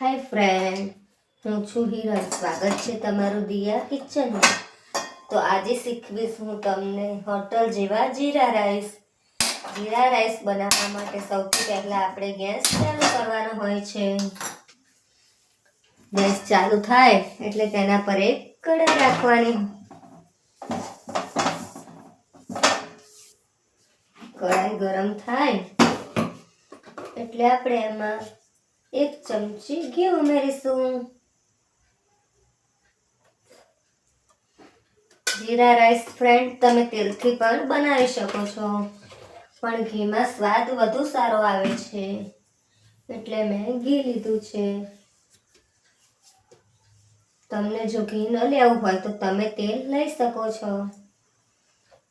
હાય friend હું છું હિરલ સ્વાગત છે તમારું દિયા કિચનમાં તો આજે શીખવીશ હું તમને હોટલ જેવા જીરા રાઈસ. જીરા રાઈસ બનાવવા માટે સૌથી પહેલાં આપણે ગેસ ચાલુ કરવાનો હોય છે. ગેસ ચાલુ થાય એટલે તેના પર એક કઢાઈ રાખવાની. કડાઈ ગરમ થાય એટલે આપણે એમાં એક ચમચી ઘી ઉમેરીશું. જીરા રાઈસ ફ્રેન્ડ તમે તેલથી પણ બનાવી શકો છો. પણ ઘીમાં સ્વાદ વધુ સારો આવે છે. એટલે મેં ઘી લીધું છે. તમને જો ઘી ન લેવું હોય તો તમે તેલ લઈ શકો છો.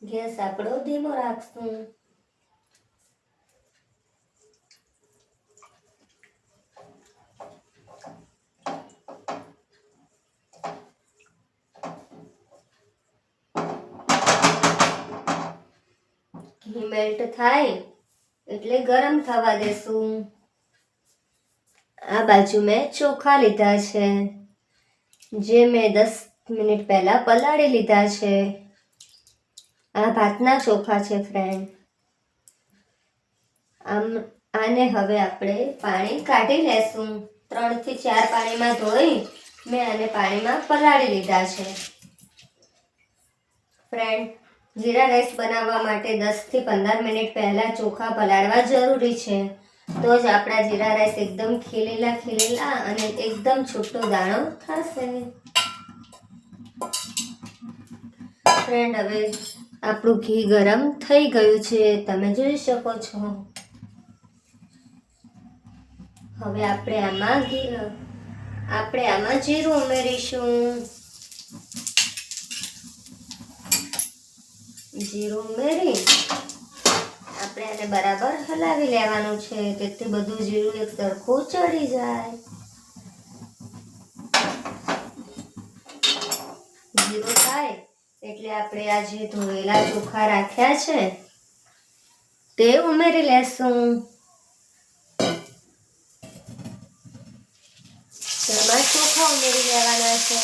ગેસ આપણો ધીમો રાખશું. મેલ્ટ થાય એટલે ગરમ થવા દેશું. આ બાજુ મેં ચોખા લીધા છે. જે મેં દસ મિનિટ પહેલાં પલાળી લીધા છે. આ ભાતના ચોખા છે ફ્રેન્ડ આમ, આને હવે આપણે પાણી કાઢી લેશું. ત્રણથી ચાર પાણીમાં ધોઈ મેં આને પાણીમાં પલાળી લીધા છે. ફ્રેન્ડ જીરા રાઈસ બનાવવા માટે દસથી પંદર મિનિટ પહેલા ચોખા પલાળવા જરૂરી છે. તો જ આપણા જીરા રાઈસ એકદમ ખીલેલા ખીલેલા અને એકદમ છૂટો દાણો થશે. ફ્રેન્ડ હવે આપણું ઘી ગરમ થઈ ગયું છે. તમે જોઈ શકો છો. હવે આપણે આમાં ઘી, આપણે આમાં જીરું ઉમેરીશું. જીરું ઉમેરી આપણે આને બરાબર હલાવી લેવાનું છે. જેથી બધું જીરું એક સરખું ચડી જાય. જીરું થાય એટલે આપણે આ જે ધોયેલા ચોખા રાખ્યા છે, તે ઉમેરી લેશું. તેમાં ચોખા ઉમેરી લેવાના છે.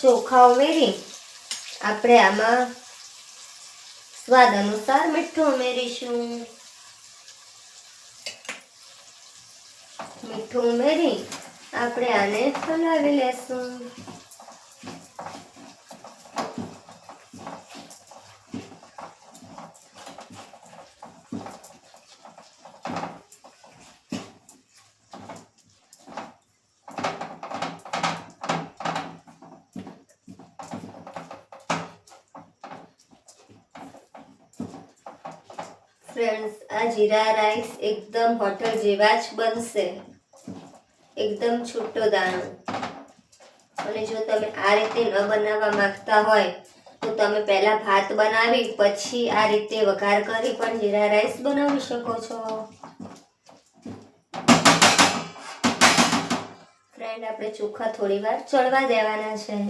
ચોખા ઉમેરી આપણે આમાં સ્વાદ અનુસાર મીઠું ઉમેરીશું. મીઠું ઉમેરી આપણે આને હલાવી લેશું. ફ્રેન્ડ્સ આ જીરા રાઈસ એકદમ હોટલ જેવા જ બનશે. એકદમ છૂટો દાણો. અને જો તમે આ રીતે ન બનાવવા માંગતા હોય, તો તમે પહેલા ભાત બનાવી, પછી આ રીતે વઘાર કરી પણ જીરા રાઈસ બનાવી શકો છો. ફ્રેન્ડ આપણે ચોખા થોડી વાર ચડવા દેવાના છે.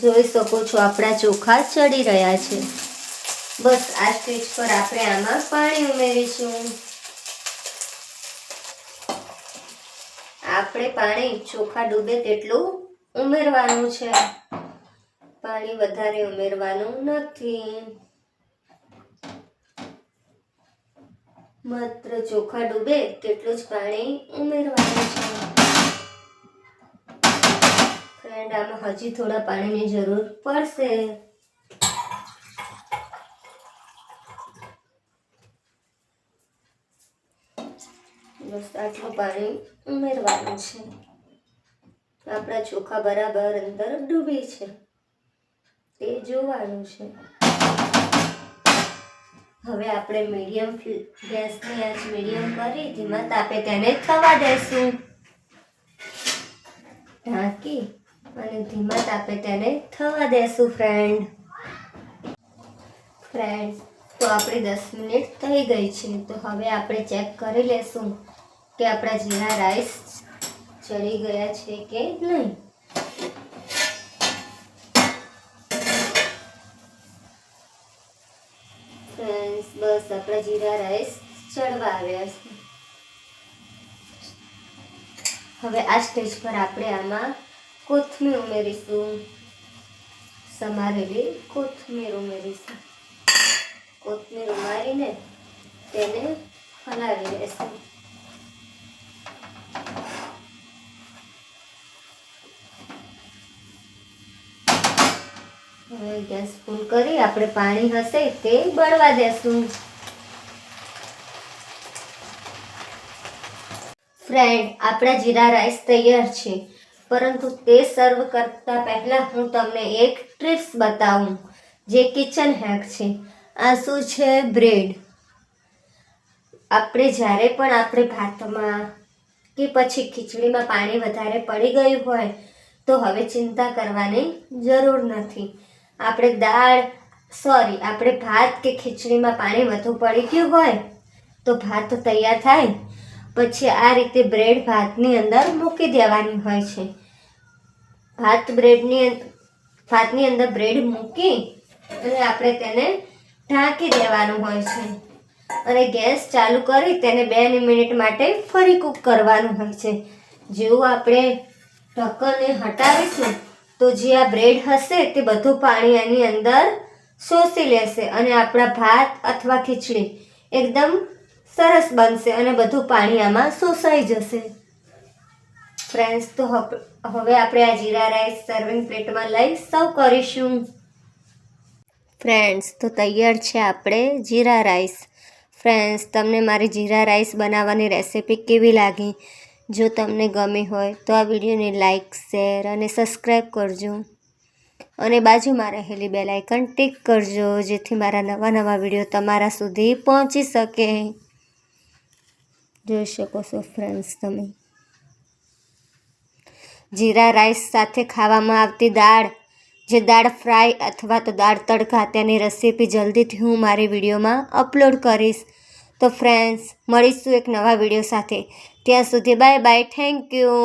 જોઈ શકો છો આપણા ચોખા ચડી રહ્યા છે. બસ આ સ્ટેજ પર આપણે આમાં પાણી ઉમેરીશું. આપણે પાણી ચોખા ડૂબે તેટલું ઉમેરવાનું છે. પાણી વધારે ઉમેરવાનું નથી. માત્ર ચોખા ડૂબે તેટલું જ પાણી ઉમેરવાનું છે. ફ્રેન્ડ હજી થોડા પાણીની જરૂર પડશે. બસ આટલું પાણી ઉમેરવાનું છે. આપણા ચોખા બરાબર અંદર ડૂબી છે. તે જોવાનું છે. હવે આપણે મીડિયમ ગેસની આંચ મીડિયમ કરી ધીમા તાપે તેને થવા દેશું. ઢાંકી અને ધીમા તાપે તેને થવા દેશું ફ્રેન્ડ ફ્રેન્ડ તો આપણી દસ મિનિટ થઈ ગઈ છે. તો હવે આપણે ચેક કરી લેશું કે આપણા જીરા રાઈસ ચડી ગયા છે કે નહીં. ફ્રેન્ડ્સ બસ આપણા જીરા રાઈસ ચડવા આવ્યા છે. હવે આ સ્ટેજ પર આપણે આમાં કોથમીર ઉમેરીશું. સમારેલી કોથમીર ઉમેરીશું. કોથમીર ઉમારીને તેને હલાવી લેશું. હવે ગેસ ફૂલ કરી આપણે પાણી હશે તે બળવા દેશું. ફ્રેન્ડ, આપણા જીરા રાઈસ તૈયાર છે. પરંતુ તે સર્વ કરતા પહેલા હું તમને એક ટ્રીપ્સ બતાવું, જે કિચન હેક છે. આ શું છે બ્રેડ આપણે જ્યારે પણ આપણે ભાતમાં કે પછી ખીચડીમાં પાણી વધારે પડી ગયું હોય, તો હવે ચિંતા કરવાની જરૂર નથી. આપણે દાળ સોરી આપણે ભાત કે ખીચડીમાં પાણી વધુ પડી ગયું હોય, તો ભાત તૈયાર થાય. પછી આ રીતે બ્રેડ ભાતની અંદર મૂકી દેવાની હોય છે. ભાત બ્રેડની ભાતની અંદર બ્રેડ મૂકી અને આપણે તેને ઢાંકી દેવાનું હોય છે. અને ગેસ ચાલુ કરી તેને બે મિનિટ માટે ફરી કૂક કરવાનું હોય છે. જેવું આપણે ઢક્કનને હટાવીશું તો જે આ બ્રેડ હશે તે બધું પાણી એની અંદર શોષી લેશે અને આપણા ભાત અથવા ખીચડી એકદમ સરસ બનશે અને બધું પાણી આમાં શોષાઈ જશે. ફ્રેન્ડ્સ તો હવે આપણે આ જીરા રાઈસ સર્વિંગ પ્લેટમાં લઈ સર્વ કરીશું. ફ્રેન્ડ્સ તો તૈયાર છે આપણે જીરા રાઈસ. ફ્રેન્ડ્સ તમને મારી જીરા રાઈસ બનાવવાની રેસિપી કેવી લાગી? જો તમને ગમી હોય, તો આ વિડીયોને લાઈક શેર અને સબસ્ક્રાઈબ કરજો. અને બાજુમાં રહેલી બેલ આઇકન ટિક કરજો, જેથી મારા નવા નવા વીડિયો તમારા સુધી પહોંચી શકે. જોઈ શકો છો ફ્રેન્ડ્સ તમે. જીરા રાઈસ સાથે ખાવામાં આવતી દાળ, જે દાળ ફ્રાય અથવા તો દાળ તડકા તેની રેસીપી જલ્દીથી હું મારી વિડીયોમાં અપલોડ કરીશ. તો ફ્રેન્ડ્સ મળીશું એક નવા વીડિયો સાથે. ત્યાં સુધી બાય બાય થેન્ક યુ